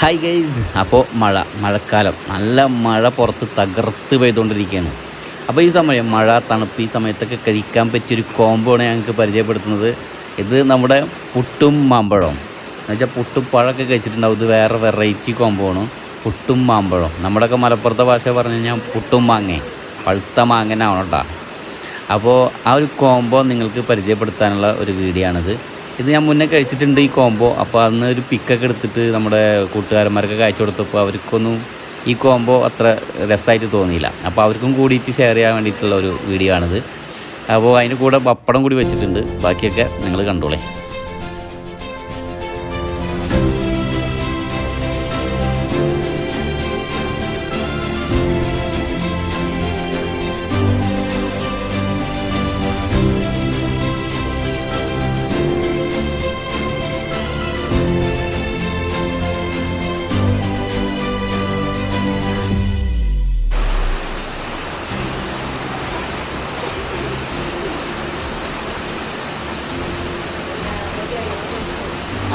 Hi guys അപ്പോൾ മഴ മഴക്കാലം. നല്ല മഴ പുറത്ത് തകർത്ത് പെയ്തുകൊണ്ടിരിക്കുകയാണ്. അപ്പോൾ ഈ സമയം മഴ തണുപ്പ് ഈ സമയത്തൊക്കെ കഴിക്കാൻ പറ്റിയൊരു കോംബോ ആണ് ഞങ്ങൾക്ക് പരിചയപ്പെടുത്തുന്നത്. ഇത് നമ്മുടെ പുട്ടും മാമ്പഴവും എന്നുവെച്ചാൽ പുട്ടും പഴമൊക്കെ കഴിച്ചിട്ടുണ്ടാവും. ഇത് വേറെ വെറൈറ്റി കോംബോ ആണ് പുട്ടും മാമ്പഴം. നമ്മുടെയൊക്കെ മലപ്പുറത്തെ ഭാഷ പറഞ്ഞു കഴിഞ്ഞാൽ പുട്ടും മാങ്ങേ. പഴുത്ത മാങ്ങനാവണം അപ്പോൾ ആ ഒരു കോംബോ നിങ്ങൾക്ക് പരിചയപ്പെടുത്താനുള്ള ഒരു വീഡിയോ ആണിത് ഇത് ഞാൻ മുന്നേ കഴിച്ചിട്ടുണ്ട് ഈ കോംബോ അപ്പോൾ അന്ന് ഒരു പിക്കൊക്കെ എടുത്തിട്ട് നമ്മുടെ കൂട്ടുകാരന്മാർക്ക് അയച്ചു കൊടുത്തപ്പോൾ അവർക്കൊന്നും ഈ കോംബോ അത്ര രസമായിട്ട് തോന്നിയില്ല. അപ്പോൾ അവർക്കും കൂടിയിട്ട് ഷെയർ ചെയ്യാൻ വേണ്ടിയിട്ടുള്ള ഒരു വീഡിയോ ആണിത്. അപ്പോൾ അതിന്റെ കൂടെ പപ്പടം കൂടി വെച്ചിട്ടുണ്ട്. ബാക്കിയൊക്കെ നിങ്ങൾ കണ്ടോളേ.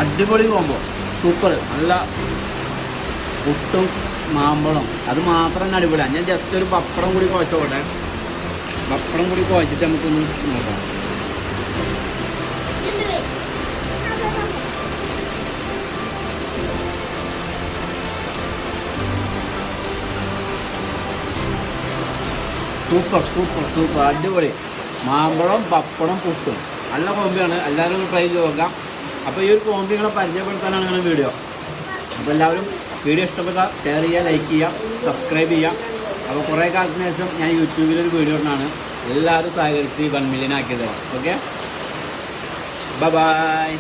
അടിപൊളി കോമ്പോ സൂപ്പർ നല്ല പുട്ടും മാമ്പഴം. അത് മാത്രം തന്നെ അടിപൊളിയാണ് ഞാൻ ജസ്റ്റ് ഒരു പപ്പടം കൂടി കുഴച്ചോട്ടെ. പപ്പടം കൂടി കുഴച്ചിട്ട് നമുക്കൊന്ന് നോക്കാം. സൂപ്പർ സൂപ്പർ സൂപ്പർ അടിപൊളി. മാമ്പഴം പപ്പടം പുട്ടും. നല്ല കോമ്പിയാണ് എല്ലാവരും ട്രൈ ചെയ്ത് നോക്കാം. അപ്പോൾ ഈ ഒരു കോമ്പി നിങ്ങളെ പരിചയപ്പെടുത്താനാണ് ഇങ്ങനെ വീഡിയോ അപ്പോൾ എല്ലാവരും വീഡിയോ ഇഷ്ടപ്പെട്ടാൽ ഷെയർ ചെയ്യുക ലൈക്ക് ചെയ്യുക സബ്സ്ക്രൈബ് ചെയ്യുക. അപ്പോൾ കുറേ കാലത്തിന് ശേഷം ഞാൻ യൂട്യൂബിലൊരു വീഡിയോ ഉണ്ടാണ് എല്ലാവരും സഹകരിച്ച് വൺ മില്യൻ ആക്കിയത്. Okay bye